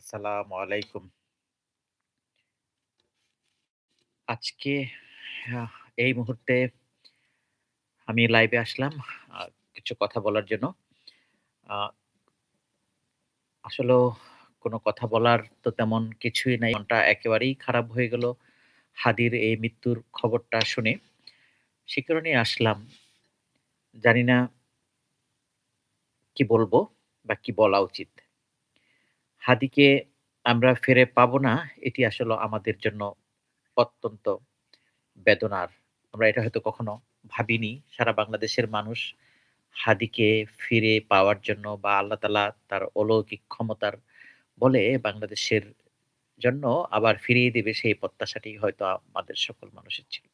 আসসালামু আলাইকুম। আজকে এই মুহূর্তে আমি লাইভে আসলাম কিছু কথা বলার জন্য। আ আসলেও কোনো কথা বলার তো তেমন কিছুই নাই। মনটা একেবারেই খারাপ হয়ে গেল হাদির এই মৃত্যুর খবরটা শুনে। সে কারণেই আসলাম। জানি না কি বলব বা কি বলা উচিত। হাদিকে আমরা ফিরে পাবো না, এটি আসলে আমাদের জন্য অত্যন্ত বেদনার। আমরা এটা হয়তো কখনো ভাবিনি। সারা বাংলাদেশের মানুষ হাদিকে ফিরে পাওয়ার জন্য বা আল্লাহ তাআলা তার অলৌকিক ক্ষমতার বলে বাংলাদেশের জন্য আবার ফিরিয়ে দেবে সেই প্রত্যাশাটি হয়তো আমাদের সকল মানুষের ছিল।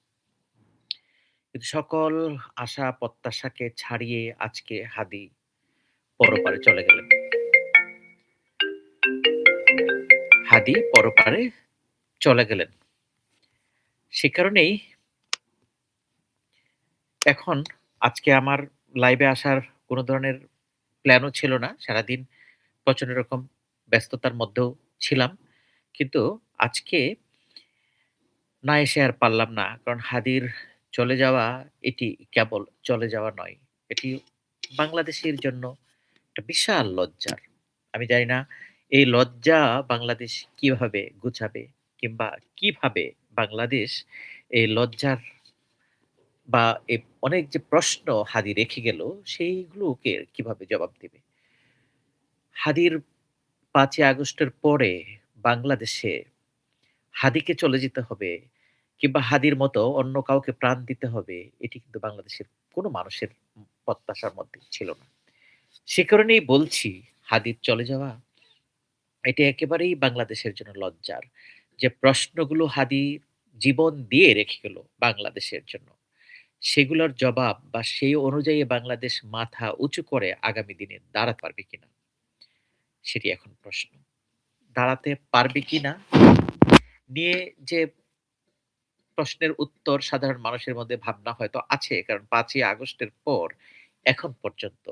কিন্তু সকল আশা প্রত্যাশাকে ছাড়িয়ে আজকে হাদি পরপারে চলে গেলেন। হাদি পরপারে চলে গেলেন। সে কারণেই এখন আজকে আমার লাইভে আসার কোন ধরনের প্ল্যানও ছিল না। সারাদিন প্রচণ্ড রকম ব্যস্ততার মধ্যেও ছিলাম। কিন্তু আজকে না এসে আর পারলাম না। কারণ হাদির চলে যাওয়া এটি কেবল চলে যাওয়া নয়। এটি বাংলাদেশের জন্য একটা বিশাল লজ্জার। আমি জানি না এই লজ্জা বাংলাদেশ কীভাবে গুছাবে কিংবা কীভাবে বাংলাদেশ এই লজ্জার বা এ অনেক যে প্রশ্ন হাদি রেখে গেল, সেইগুলোকে কীভাবে জবাব দেবে হাদির পাঁচই আগস্টের পরে বাংলাদেশে হাদিকে চলে যেতে হবে কিংবা হাদির মতো অন্য কাউকে প্রাণ দিতে হবে, এটি কিন্তু বাংলাদেশের কোনো মানুষের প্রত্যাশার মধ্যে ছিল না। সে কারণেই বলছি, হাদির চলে যাওয়া এটি একেবারেই বাংলাদেশের জন্য লজ্জার। যে প্রশ্নগুলো হাদি জীবন দিয়ে রেখে গেল বাংলাদেশের জন্য। সেগুলোর জবাব বা সেই অনুযায়ী বাংলাদেশ মাথা উঁচু করে আগামী দিনে দাঁড়াতে পারবে কিনা? সেটি এখন প্রশ্ন। দাঁড়াতে পারবে কিনা নিয়ে যে প্রশ্নের উত্তর সাধারণ মানুষের মধ্যে ভাবনা হয়তো আছে। কারণ পাঁচই আগস্টের পর এখন পর্যন্ত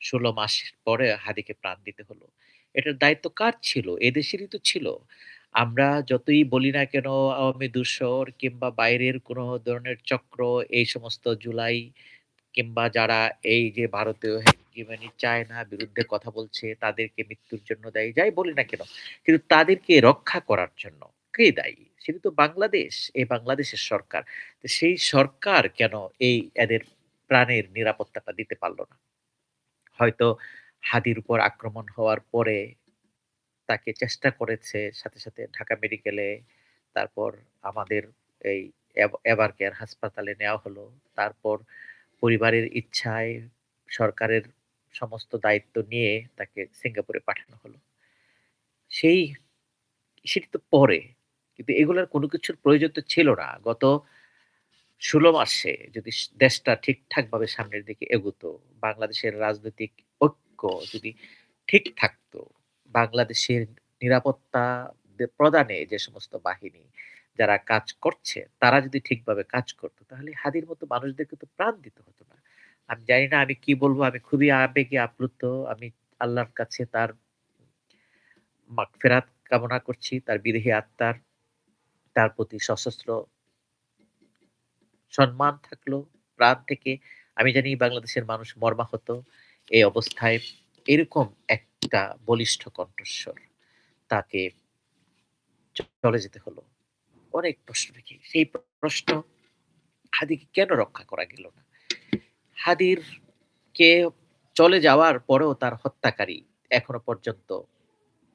১৬ মাস পরে হাদিকে প্রাণ দিতে হলো। এটার দায়িত্ব কার ছিল? এদেশেরই তো ছিল। আমরা যতই বলি না কেন আওয়ামী দূষর কিংবা বাইরের কোনো ধরনের চক্র এই সমস্ত জুলাই কিংবা যারা এই যে ভারতীয় হেগেমনি চায়নার বিরুদ্ধে কথা বলছে তাদেরকে মৃত্যুর জন্য দায়ী, যাই বলি না কেন। কিন্তু তাদেরকে রক্ষা করার জন্য কে দায়ী? সেটা তো বাংলাদেশ, এই বাংলাদেশের সরকার। সেই সরকার কেন এই এদের প্রাণের নিরাপত্তাটা দিতে পারল না? হয়তো হাদির উপর আক্রমণ হওয়ার পরে তাকে চেষ্টা করেছে সাথে, সাথে ঢাকা মেডিকেলে তারপর আমাদের এই এভার কেয়ার হাসপাতালে নেওয়া হলো। তারপর পরিবারের ইচ্ছায় সরকারের সমস্ত দায়িত্ব নিয়ে তাকে সিঙ্গাপুরে পাঠানো হলো। সেই সেটি তো পরে। কিন্তু এগুলার কোনো কিছুর প্রয়োজন তো ছিল না। গত ১৬ মাসে যদি দেশটা ঠিকঠাকভাবে সামনের দিকে এগুতো, বাংলাদেশের রাজনৈতিক ঐক্য যদি ঠিক থাকতো, বাংলাদেশের নিরাপত্তা প্রদানে যে সমস্ত বাহিনী যারা কাজ করছে, তারা যদি ঠিকভাবে কাজ করত, তাহলে হাদির মতো মানুষদেরকে তো প্রাণ দিতে হতো না। আমি জানি না আমি কি বলব? আমি খুবই আবেগে আপ্লুত। আমি আল্লাহর কাছে তার মাগফিরাত কামনা করছি। তার বিদেহী আত্মার তার প্রতি সশস্ত্র সম্মান থাকল প্রাণ থেকে। আমি জানি বাংলাদেশের মানুষ মর্মাহত। এই অবস্থায় এরকম একটা বলিষ্ঠ কণ্ঠস্বর তাকে চলে যেতে হলো। অনেক প্রশ্ন রেখে। সেই প্রশ্ন হাদিকে কেন রক্ষা করা গেল না? হাদির কে চলে যাওয়ার পরেও তার হত্যাকারী এখনও পর্যন্ত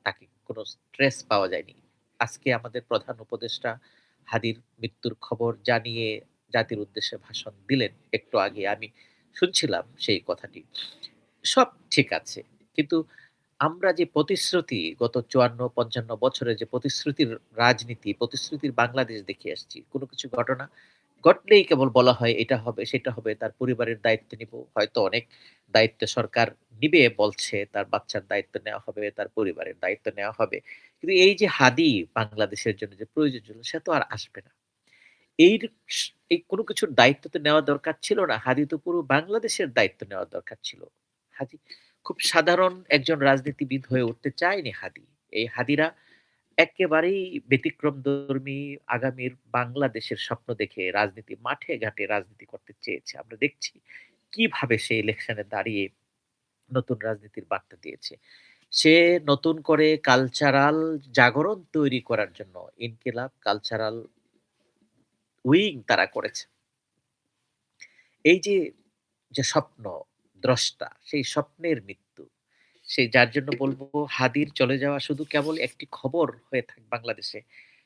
তাকে কোনো স্ট্রেস পাওয়া যায়নি। আজকে আমাদের প্রধান উপদেষ্টা হাদির মৃত্যুর খবর জানিয়ে জাতির উদ্দেশ্যে ভাষণ দিলেন একটু আগে আমি শুনছিলাম সেই কথাটি। সব ঠিক আছে। কিন্তু আমরা যে প্রতিশ্রুতি গত ৫৪-৫৫ বছরের যে প্রতিশ্রুতির রাজনীতি, প্রতিশ্রুতির বাংলাদেশ দেখে আসছি। কোনো কিছু ঘটনা ঘটলেই কেবল বলা হয় এটা হবে, সেটা হবে, তার পরিবারের দায়িত্ব নিব হয়তো অনেক দায়িত্ব সরকার নিবে বলছে, তার বাচ্চার দায়িত্ব নেওয়া হবে, তার পরিবারের দায়িত্ব নেওয়া হবে। কিন্তু এই যে হাদি বাংলাদেশের জন্য যে প্রয়োজন ছিল সে তো আর আসবে না। এই এই কোনো কিছুর দায়িত্ব তো নেওয়া দরকার ছিল না। হাদি তো পুরো বাংলাদেশের দায়িত্ব নেওয়া দরকার ছিল। হাদি খুব সাধারণ একজন রাজনীতিবিদ হয়ে উঠতে চায়নি হাদি। এই হাদিরা একেবারেই ব্যতিক্রম ধর্মী আগামীর বাংলাদেশের স্বপ্ন দেখে রাজনীতি মাঠে ঘাটে রাজনীতি করতে চেয়েছে। আমরা দেখছি কীভাবে সে ইলেকশনে দাঁড়িয়ে নতুন রাজনীতির বার্তা দিয়েছে। সে নতুন করে কালচারাল জাগরণ তৈরি করার জন্য ইনকিলাব কালচারাল উইং তারা করেছে। এই যে, যে স্বপ্ন দ্রষ্টা, সেই স্বপ্নের মৃত্যু। সেই যার জন্য বলব হাদির চলে যাওয়া শুধু কেবল একটি খবর হয়ে থাক বাংলাদেশে।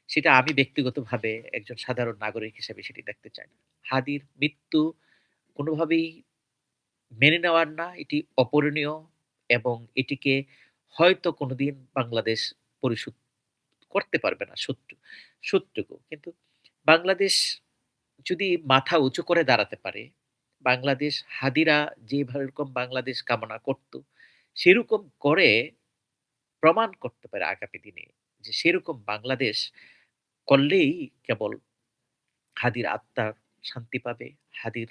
সেটা আমি ব্যক্তিগতভাবে একজন সাধারণ নাগরিক হিসেবে সেটি দেখতে চাই না। হাদির মৃত্যু কোনোভাবেই মেনে নেওয়ার না, এটি অপরণীয় এবং এটিকে হয়তো কোনোদিন বাংলাদেশ পরিশোধ করতে পারবে না সত্য সত্যটুকু। কিন্তু বাংলাদেশ যদি মাথা উঁচু করে দাঁড়াতে পারে, বাংলাদেশ হাদিরা যেভাবে এরকম বাংলাদেশ কামনা করত, সেরকম করে প্রমাণ করতে পারে আগামী দিনে যে সেরকম বাংলাদেশ করলেই কেবল হাদির আত্মার শান্তি পাবে। হাদির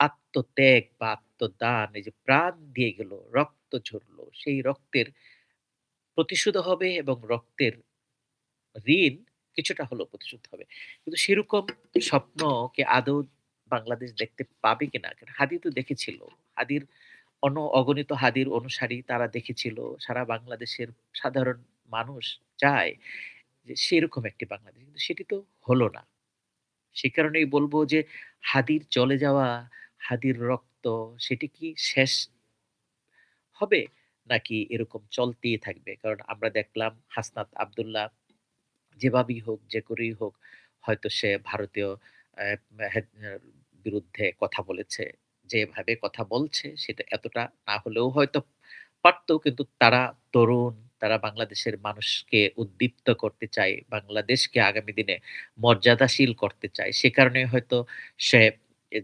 আত্মত্যাগ বা আত্মদান এই যে প্রাণ দিয়ে গেল, রক্ত ঝরলো, সেই রক্তের প্রতিশোধ হবে এবং রক্তের ঋণ কিছুটা হলেও প্রতিশোধ হবে। কিন্তু সেরকম স্বপ্নকে আদৌ বাংলাদেশ দেখতে পাবে কিনা? হাদি তো দেখেছিল। হাদির অন অগণিত হাদির অনুসারী তারা দেখেছিল। সারা বাংলাদেশের সাধারণ মানুষ চায় যে সেরকম একটি বাংলাদেশ। কিন্তু সেটি তো হলো না। সে কারণেই বলব যে হাদির চলে যাওয়া, হাদির রক্ত সেটি কি শেষ হবে? নাকি এরকম চলতেই থাকবে? কারণ আমরা দেখলাম হাসনাত আব্দুল্লাহ যেভাবেই হোক, যে করেই হোক হয়তো সে ভারতীয় বিরুদ্ধে কথা বলেছে। যেভাবে কথা বলছে সেটা এতটা না হলেও হয়তো পারত। কিন্তু তারা তরুণ, তারা বাংলাদেশের মানুষকে উদ্দীপ্ত করতে চায়। বাংলাদেশকে আগামী দিনে মর্যাদাশীল করতে চায়। সে কারণে হয়তো সে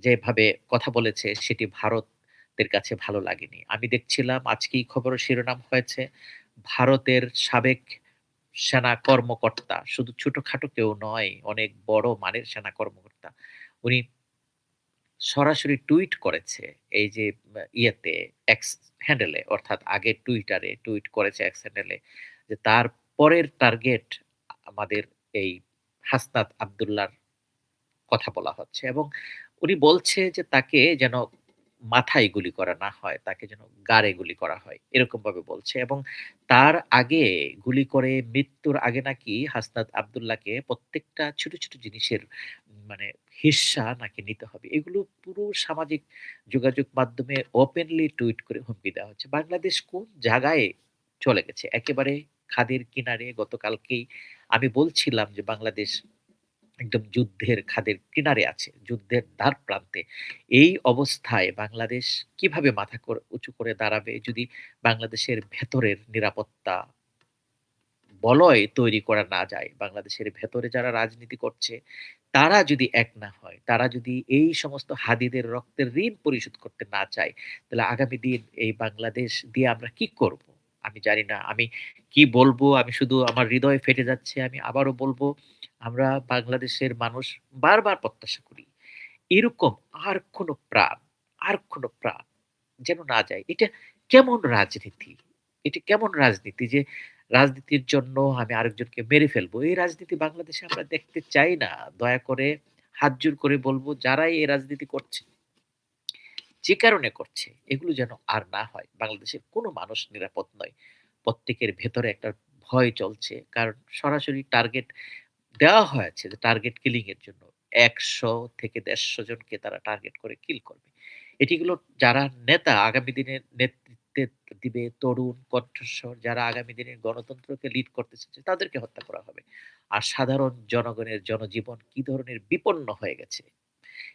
যেভাবে কথা বলেছে সেটি ভারতের কাছে ভালো লাগেনি। আমি দেখছিলাম আজকেই খবরের শিরোনাম হয়েছে ভারতের সাবেক সেনা কর্মকর্তা, শুধু ছোটখাটো কেউ নয়, অনেক বড় মানের সেনা কর্মকর্তা। উনি সরাসরি টুইট করেছে এই যে ইয়েতে এক্স হ্যান্ডেলে অর্থাৎ আগে টুইটারে টুইট করেছে এক্স হ্যান্ডেলে যে তার পরের টার্গেট আমাদের এই হাসনাত আব্দুল্লাহর কথা বলা হচ্ছে এবং উনি বলছে যে তাকে যেন মাথায় গুলি করা না হয়, তাকে যেন গাড়ে গুলি করা হয়। এরকম ভাবে বলছে এবং তার আগে গুলি করে মৃত্যুর আগে নাকি হাসনাত আব্দুল্লাহকে প্রত্যেকটা ছোট, ছোট জিনিসের মানে হিস্সা নাকি নিতে হবে। এগুলো পুরো সামাজিক যোগাযোগ মাধ্যমে ওপেনলি টুইট করে হুমকি দেওয়া হচ্ছে। বাংলাদেশ কোন জায়গায় চলে গেছে? একেবারে খাদের কিনারে গতকালকেই আমি বলছিলাম যে বাংলাদেশ একদম যুদ্ধের খাদের কিনারে আছে, যুদ্ধের দ্বার প্রান্তে। এই অবস্থায় বাংলাদেশ কীভাবে মাথা কর উঁচু করে দাঁড়াবে যদি বাংলাদেশের ভেতরের নিরাপত্তা বলয় তৈরি করা না যায়। বাংলাদেশের ভেতরে যারা রাজনীতি করছে তারা যদি এক না হয়, তারা যদি এই সমস্ত হাদিদের রক্তের ঋণ পরিশোধ করতে না চায়, তাহলে আগামী দিন এই বাংলাদেশ দিয়ে আমরা কি করব? আমি জানি না। আমি কি বলব? আমি শুধু আমার হৃদয় ফেটে যাচ্ছে। আমি আবারও বলব, আমরা বাংলাদেশের মানুষ বারবার প্রত্যাশা করি। এরকম আর কোন প্রাণ, আর কোন প্রাণ যেন না যায়। এটা কেমন রাজনীতি? এটা কেমন রাজনীতি যে রাজনীতির জন্য আমি আরেকজনকে মেরে ফেলব। এই রাজনীতি বাংলাদেশে আমরা দেখতে চাই না। দয়া করে হাত জোড় করে বলব যারাই এই রাজনীতি করছে যে কারণে করছে এগুলো যেন আর না হয়। বাংলাদেশের কোনো মানুষ নিরাপদ নয়। প্রত্যেকের ভেতরে একটা ভয় চলছে। কারণ সরাসরি টার্গেট দেওয়া হয়েছে যে টার্গেট কিলিং এর জন্য। ১০০ থেকে ১৫০ জনকে তারা টার্গেট করে কিল করবে। এটিগুলো যারা নেতা আগামী দিনের নেতৃত্বে দিবে তরুণ কণ্ঠস্বর যারা আগামী দিনে গণতন্ত্রকে লিড করতে চাচ্ছে তাদেরকে হত্যা করা হবে। আর সাধারণ জনগণের জনজীবন কি ধরনের বিপন্ন হয়ে গেছে।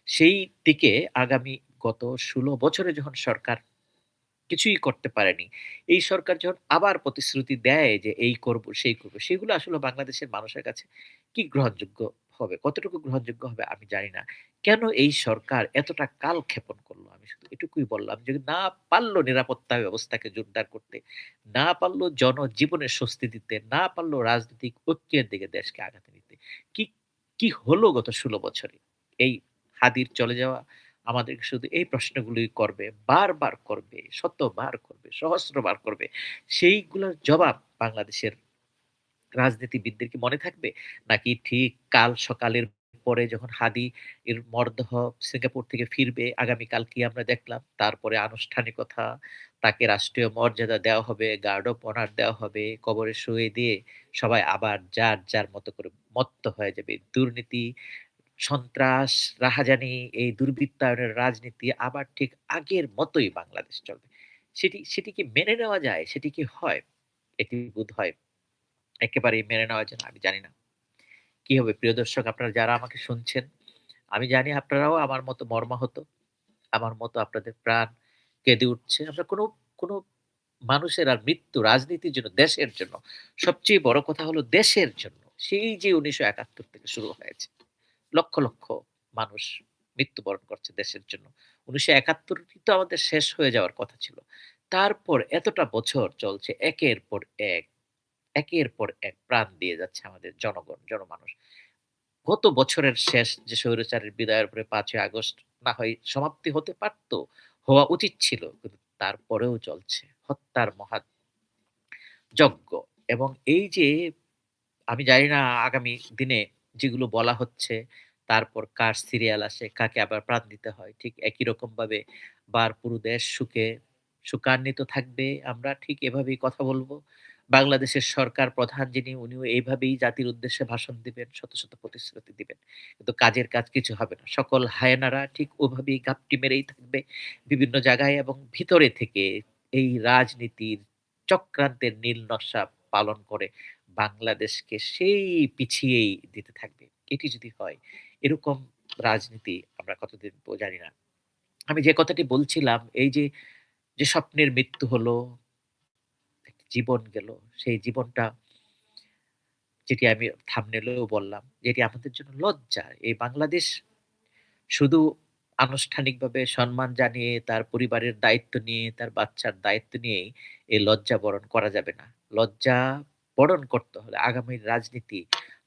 সেই দিকে আগামী গত ১৬ বছরে যখন সরকার কিছুই করতে পারেনি। এই সরকার যখন আবার প্রতিশ্রুতি দেয় যে এই করব, সেই করব, সেগুলো আসলে বাংলাদেশের মানুষের কাছে কি গ্রহণযোগ্য হবে? কতটুকু গ্রহণযোগ্য হবে আমি জানি না। কেন এই সরকার এতটা কাল ক্ষেপণ করল? আমি শুধু এটুকুই বললাম যে না পারল নিরাপত্তা ব্যবস্থাকে জোরদার করতে, না পারল জনজীবনে স্বস্তি দিতে, না পারল রাজনৈতিক ঐক্যের দিকে দেশকে আগাতে দিতে কি, কি হলো গত ১৬ বছরে? এই হাদির চলে যাওয়া আমাদেরকে শুধু এই প্রশ্নগুলোই করবে, বারবার করবে, শতবার করবে, সহস্রবার করবে। সেইগুলোর জবাব বাংলাদেশের রাজনীতিবিদদের কি মনে থাকবে? নাকি ঠিক কাল সকালের পরে যখন হাদি এর মরদেহ সিঙ্গাপুর থেকে ফিরবে আগামীকাল কি আমরা দেখলাম। তারপরে আনুষ্ঠানিকতা, তাকে রাষ্ট্রীয় মর্যাদা দেওয়া হবে, গার্ড অফ অনার দেওয়া হবে, কবরে শুয়ে দিয়ে সবাই আবার যার, যার মতো করে মত্ত হয়ে যাবে। দুর্নীতি, সন্ত্রাস, রাহাজানি, এই দুর্বৃত্তায়নের রাজনীতি আবার ঠিক আগের মতোই বাংলাদেশ চলবে। সেটি সেটি কি মেনে নেওয়া যায়? সেটি কি হয়? এটি বোধহয় একেবারেই মেনে নেওয়া যায় না। আমি জানি না। কি হবে প্রিয় দর্শক আপনারা যারা আমাকে শুনছেন, আমি জানি আপনারাও আমার মতো মর্মাহত। আমার মতো আপনাদের প্রাণ কেঁদে উঠছে। আমরা কোনো, কোনো মানুষের আর মৃত্যু রাজনীতির জন্য, দেশের জন্য। সবচেয়ে বড় কথা হলো দেশের জন্য। সেই যে ১৯৭১ থেকে শুরু হয়েছে। লক্ষ, লক্ষ মানুষ মৃত্যুবরণ করছে দেশের জন্য। উনিশশো একাত্তরটি তো আমাদের শেষ হয়ে যাওয়ার কথা ছিল। তারপর এতটা বছর চলছে একের পর এক, একের পর এক প্রাণ দিয়ে যাচ্ছে আমাদের জনগণ, জনমানুষ। গত বছরের শেষ যে স্বৈরাচারের বিদায়ের পরে পাঁচই আগস্ট না হয় সমাপ্তি হতে পারত, হওয়া উচিত ছিল। কিন্তু তারপরেও চলছে হত্যার মহা যজ্ঞ এবং এই যে আমি জানি না আগামী দিনে যেগুলো বলা হচ্ছে, তারপর কার সিরিয়াল আসে, কাকে আবার প্রাণ দিতে হয়। ঠিক একই রকমভাবে বার পুরো দেশ সুখে সুখান্বিত থাকবে। আমরা ঠিক এভাবেই কথা বলব। বাংলাদেশের সরকার প্রধান যিনি উনিও এইভাবেই জাতির উদ্দেশ্যে ভাষণ দিবেন, শত, শত প্রতিশ্রুতি দিবেন। কিন্তু কাজের কাজ কিছু হবে না। সকল হায়নারা ঠিক ওভাবেই ঘাপটি মেরেই থাকবে বিভিন্ন জায়গায় এবং ভিতরে থেকে এই রাজনীতির চক্রান্তের নীল নকশা পালন করে বাংলাদেশকে সেই পিছিয়েই দিতে থাকবে। এটি যদি হয়, এরকম রাজনীতি আমরা কতদিন জানি না। আমি যে কথাটি বলছিলাম, এই যে, যে স্বপ্নের মৃত্যু হলো, জীবন গেল, সেই জীবনটা যেটি আমি এও বললাম, যে এটি আমাদের জন্য লজ্জা। এই বাংলাদেশ শুধু আনুষ্ঠানিকভাবে সম্মান জানিয়ে, তার পরিবারের দায়িত্ব নিয়ে, তার বাচ্চার দায়িত্ব নিয়েই এই লজ্জা বরণ করা যাবে না। লজ্জা বরণ করতে হলে আগামীর রাজনীতি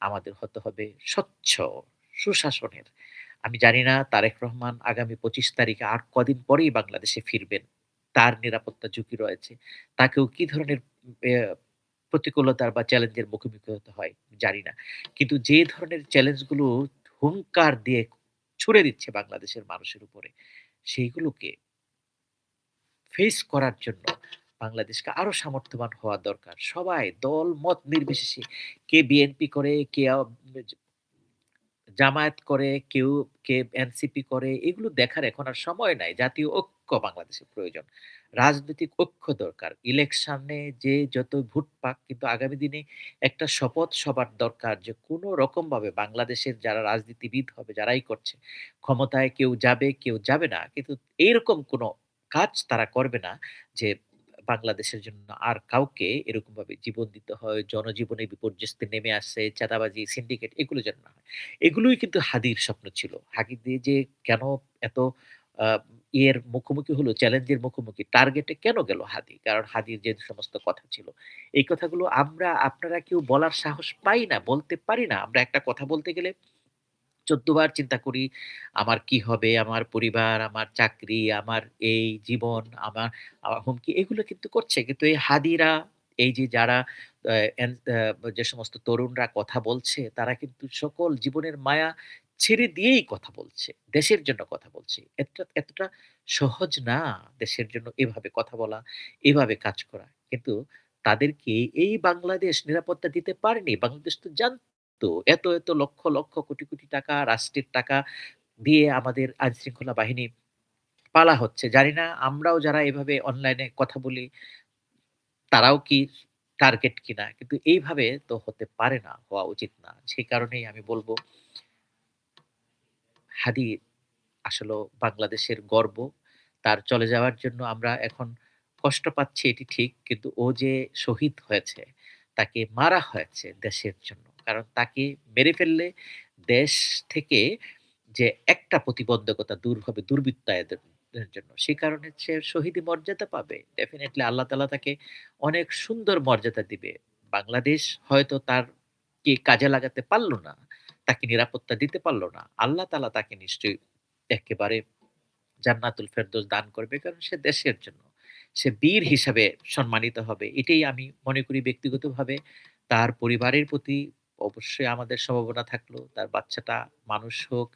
আমাদের হতে হবে স্বচ্ছ, সুশাসনের। আমি জানি না তারেক রহমান আগামী ২৫ তারিখে আর কদিন পরেই বাংলাদেশে ফিরবেন। তার নিরাপত্তা ঝুঁকি রয়েছে। তাকেও কি ধরনের প্রতিকূলতার বা চ্যালেঞ্জের মুখোমুখি হতে হয় জানি না। কিন্তু যে ধরনের চ্যালেঞ্জগুলো হুঙ্কার দিয়ে ছুড়ে দিচ্ছে বাংলাদেশের মানুষের উপরে, সেইগুলোকে ফেস করার জন্য বাংলাদেশকে আরও সামর্থ্যবান হওয়া দরকার। সবাই দল মত নির্বিশেষে কে বিএনপি করে, কে জামায়াত করে, কেউ কে এনসিপি করে, এগুলো দেখার এখন আর সময় নাই। জাতীয় ঐক্য বাংলাদেশের প্রয়োজন। রাজনৈতিক ঐক্য দরকার। ইলেকশনে যে যত ভোট পাক কিন্তু আগামী দিনে একটা শপথ সবার দরকার যে কোন রকমভাবে বাংলাদেশের যারা রাজনীতিবিদ হবে, যারাই করছে, ক্ষমতায় কেউ যাবে, কেউ যাবে না। কিন্তু এইরকম কোনো কাজ তারা করবে না যে বাংলাদেশের জন্য আর কাউকে এরকম ভাবে জীবন দিতে হয়, জনজীবনে বিপর্যস্তে নেমে আসছে, চাঁদাবাজি, সিন্ডিকেট এগুলো যেন না হয়। এগুলোই কিন্তু হাদির স্বপ্ন ছিল। হাদি যে কেন এত ইয়ের মুখোমুখি হলো, চ্যালেঞ্জের মুখোমুখি, টার্গেটে কেন গেল হাদি? কারণ হাদির যে সমস্ত কথা ছিল। এই কথাগুলো আমরা আপনারা কেউ বলার সাহস পাই না, বলতে পারি না। আমরা একটা কথা বলতে গেলে ১৪ বার চিন্তা করি, আমার কি হবে? আমার পরিবার, আমার চাকরি, আমার এই জীবন, আমার আ হুমকি এগুলো কিন্তু করছে। কিন্তু এই হাদিরা, এই যে যারা যে সমস্ত তরুণরা কথা বলছে, তারা কিন্তু সকল জীবনের মায়া ছেড়ে দিয়েই কথা বলছে। দেশের জন্য কথা বলছে। এতটা এতটা সহজ না দেশের জন্য এভাবে কথা বলা, এভাবে কাজ করা। কিন্তু তাদেরকে এই বাংলাদেশ নিরাপত্তা দিতে পারেনি। বাংলাদেশ তো জানত এত, এত লক্ষ, লক্ষ কোটি, কোটি টাকা রাষ্ট্রের টাকা দিয়ে আমাদের আইনশৃঙ্খলা বাহিনী পালা হচ্ছে। জানি না আমরাও যারা এভাবে অনলাইনে কথা বলি তারাও কি টার্গেট কিনা? কিন্তু এইভাবে তো হতে পারে না, হওয়া উচিত না। সেই কারণেই আমি বলব হাদি আসলেও বাংলাদেশের গর্ব। তার চলে যাওয়ার জন্য আমরা এখন কষ্ট পাচ্ছি এটি ঠিক। কিন্তু ও যে শহীদ হয়েছে, তাকে মারা হয়েছে দেশের জন্য। কারণ তাকে মেরে ফেললে দেশ থেকে যে একটা প্রতিবন্ধকতা দূর হবে দুর্বৃত্তায়দের জন্য। সে কারণে সে শহীদি মর্যাদা পাবে। ডেফিনেটলি আল্লাহ তালা তাকে অনেক সুন্দর মর্যাদা দিবে। বাংলাদেশ হয়তো তার কে কাজে লাগাতে পারল না। তাকে নিরাপত্তা দিতে পারল না। আল্লাহ তালা তাকে নিশ্চয়ই একেবারে জান্নাতুল ফেরদৌস দান করবে। কারণ সে দেশের জন্য। সে বীর হিসাবে সম্মানিত হবে। এটাই আমি মনে করি ব্যক্তিগতভাবে তার পরিবারের প্রতি অবশ্যই আমাদের সম্ভাবনা থাকল। তার বাচ্চাটা মানুষ হোক।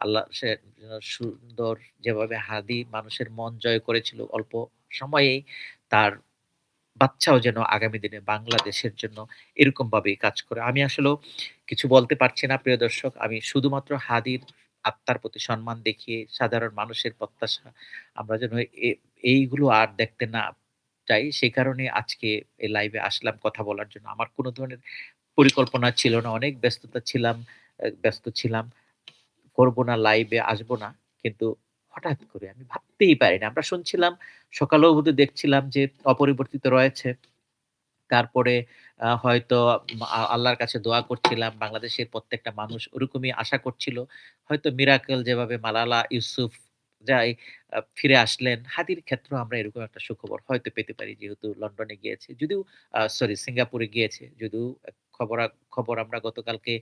আল্লাহ সে সুন্দর যেভাবে হাদি মানুষের মন জয় করেছিল অল্প সময়েই, তার বাচ্চাও যেন আগামী দিনে বাংলাদেশের জন্য এরকমভাবেই কাজ করে। আমি আসলেও কিছু বলতে পারছি না প্রিয় দর্শক। আমি শুধুমাত্র হাদির আত্মার প্রতি সম্মান দেখিয়ে সাধারণ মানুষের প্রত্যাশা আমরা যেন এইগুলো আর দেখতে না চাই। সেই কারণে আজকে এই লাইভে আসলাম কথা বলার জন্য। আমার কোনো ধরনের পরিকল্পনা ছিল না। অনেক ব্যস্ততা ছিলাম, ব্যস্ত ছিলাম। করব না, লাইভে আসব না। কিন্তু হঠাৎ করে আমি ভাবতেই পারিনি। আমরা শুনছিলাম, সকালেও বোধহয় দেখছিলাম যে অপরিবর্তিত রয়েছে। তারপরে হয়তো আল্লাহর কাছে দোয়া করছিলাম। বাংলাদেশের প্রত্যেকটা মানুষ ওরকমই আশা করছিল। হয়তো মিরাকেল যেভাবে মালালা ইউসুফ যাই ফিরে আসলেন, হাদীর ক্ষেত্রেও আমরা এরকম একটা সুখবর হয়তো পেতে পারি। যেহেতু লন্ডনে গিয়েছে। যদিও সরি সিঙ্গাপুরে গিয়েছে। যদিও খবরা, খবর আমরা গতকালকে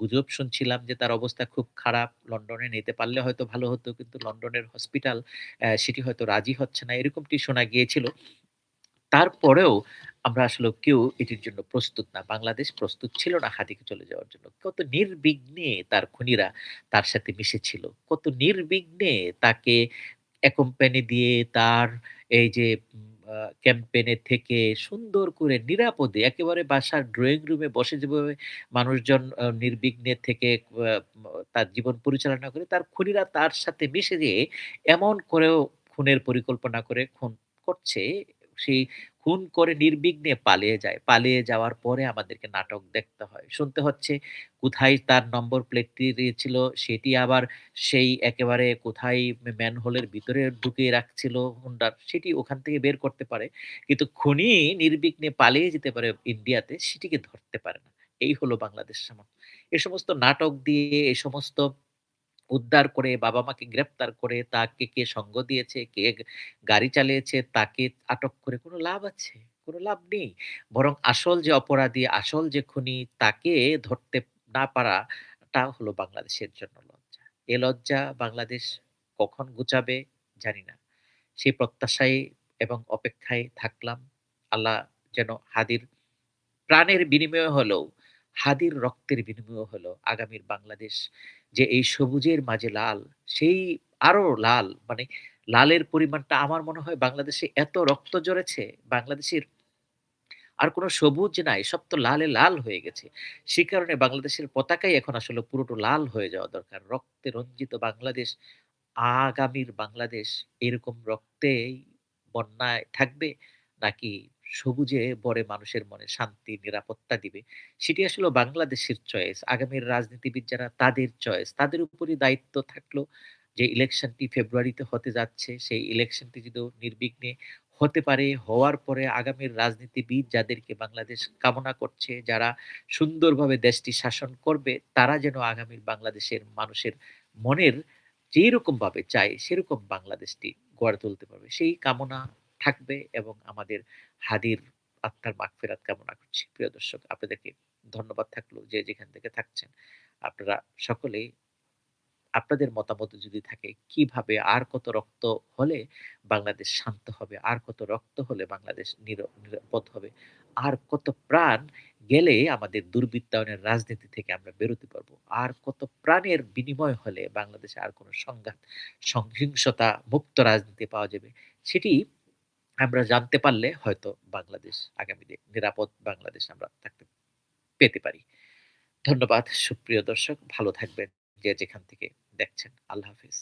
গুজব শুনছিলাম যে তার অবস্থা খুব খারাপ। লন্ডনে নিতে পারলে হয়তো ভালো হতো। কিন্তু লন্ডনের হসপিটাল সেটি হয়তো রাজি হচ্ছে না। এরকমটি শোনা গিয়েছিল। তারপরেও আমরা আসলে কেউ এটির জন্য প্রস্তুত না। বাংলাদেশ প্রস্তুত ছিল না হাদিকে চলে যাওয়ার জন্য। কত নির্বিঘ্নে তার খুনীরা তার সাথে মিশেছিল। কত নির্বিঘ্নে তাকে অ্যাকোম্পানি দিয়ে তার এই যে আ থেকে সুন্দর করে নিরাপদে একেবারে বাসার ড্রয়িং রুমে বসে যেভাবে মানুষজন আ নির্বিঘ্নে থেকে তার জীবন পরিচালনা করে, তার খুনিরা তার সাথে মিশে যেয়ে এমন করেও খুনের পরিকল্পনা করে খুন করছে, সেই খুন করে নির্বিঘ্নে পালিয়ে যায়। পালিয়ে যাওয়ার পরে আমাদেরকে নাটক দেখতে হয়। শুনতে হচ্ছে কোথায় তার নম্বর প্লেটটি দিয়েছিল, সেটি আবার সেই একেবারে কোথায় ম্যানহোলের ভিতরে ঢুকিয়ে রাখছিল হুন্ডার সেটি ওখান থেকে বের করতে পারে। কিন্তু খুনি নির্বিঘ্নে পালিয়ে যেতে পারে ইন্ডিয়াতে, সেটিকে ধরতে পারে না। এই হলো বাংলাদেশ সামর্থ্য। এ সমস্ত নাটক দিয়ে, এ সমস্ত উদ্ধার করে, বাবা-মাকে গ্রেফতার করে, তাকে কে সঙ্গ দিয়েছে, কে গাড়ি চালিয়েছে, তাকে আটক করে কোনো লাভ আছে? কোন লাভ নেই। বরং আসল যে অপরাধী, আসল যে খুনি, তাকে ধরতে না পারাটা হলো বাংলাদেশের জন্য লজ্জা। এ লজ্জা বাংলাদেশ কখন গুচাবে জানি না। সেই প্রত্যাশায় এবং অপেক্ষায় থাকলাম। আল্লাহ যেন হাদির প্রাণের বিনিময়ে হলেও, হাদীর রক্তের বিনিময় হলো আগামীর বাংলাদেশ যে এই সবুজের মাঝে লাল, সেই আরও লাল মানে লালের পরিমাণটা আমার মনে হয় বাংলাদেশে এত রক্ত ঝরেছে, বাংলাদেশের আর কোন সবুজ নাই। সব তো লালে লাল হয়ে গেছে। সে কারণে বাংলাদেশের পতাকাই এখন আসলে পুরোটা লাল হয়ে যাওয়া দরকার। রক্তে রঞ্জিত বাংলাদেশ, আগামীর বাংলাদেশ এরকম রক্তেই বন্যায় থাকবে? নাকি সবুজে ভরে মানুষের মনে শান্তি, নিরাপত্তা দিবে? সেটি আসলে বাংলাদেশের চয়েস। আগামীর রাজনীতিবিদ যারা তাদের চয়েস। তাদের উপরই দায়িত্ব থাকল যে ইলেকশনটি ফেব্রুয়ারিতে হতে যাচ্ছে, সেই ইলেকশনটি যদিও নির্বিঘ্নে হতে পারে। হওয়ার পরে আগামীর রাজনীতিবিদ যাদেরকে বাংলাদেশ কামনা করছে, যারা সুন্দরভাবে দেশটি শাসন করবে, তারা যেন আগামীর বাংলাদেশের মানুষের মনের যেরকম ভাবে চায়, সেরকম বাংলাদেশটি গড়ে তুলতে পারবে। সেই কামনা থাকবে এবং আমাদের হাদীর আত্মার মাগফিরাত কামনা করছি। প্রিয় দর্শক, আপনাদেরকে ধন্যবাদ থাকল যে যেখান থেকে থাকছেন। আপনারা সকলেই আপনাদের মতামত যদি থাকে কীভাবে আর কত রক্ত হলে বাংলাদেশ শান্ত হবে? আর কত রক্ত হলে বাংলাদেশ নির নিরাপদ হবে? আর কত প্রাণ গেলে আমাদের দুর্বৃত্তায়নের রাজনীতি থেকে আমরা বেরোতে পারব? আর কত প্রাণের বিনিময় হলে বাংলাদেশে আর কোনো সংঘাত, সহিংসতা মুক্ত রাজনীতি পাওয়া যাবে? সেটি আমরা জানতে পারলে হয়তো বাংলাদেশ, আগামী দিনে নিরাপদ বাংলাদেশ আমরা থাকতে পেতে পারি। ধন্যবাদ, সুপ্রিয় দর্শক। ভালো থাকবেন যে যেখান থেকে দেখছেন। আল্লাহ হাফেজ।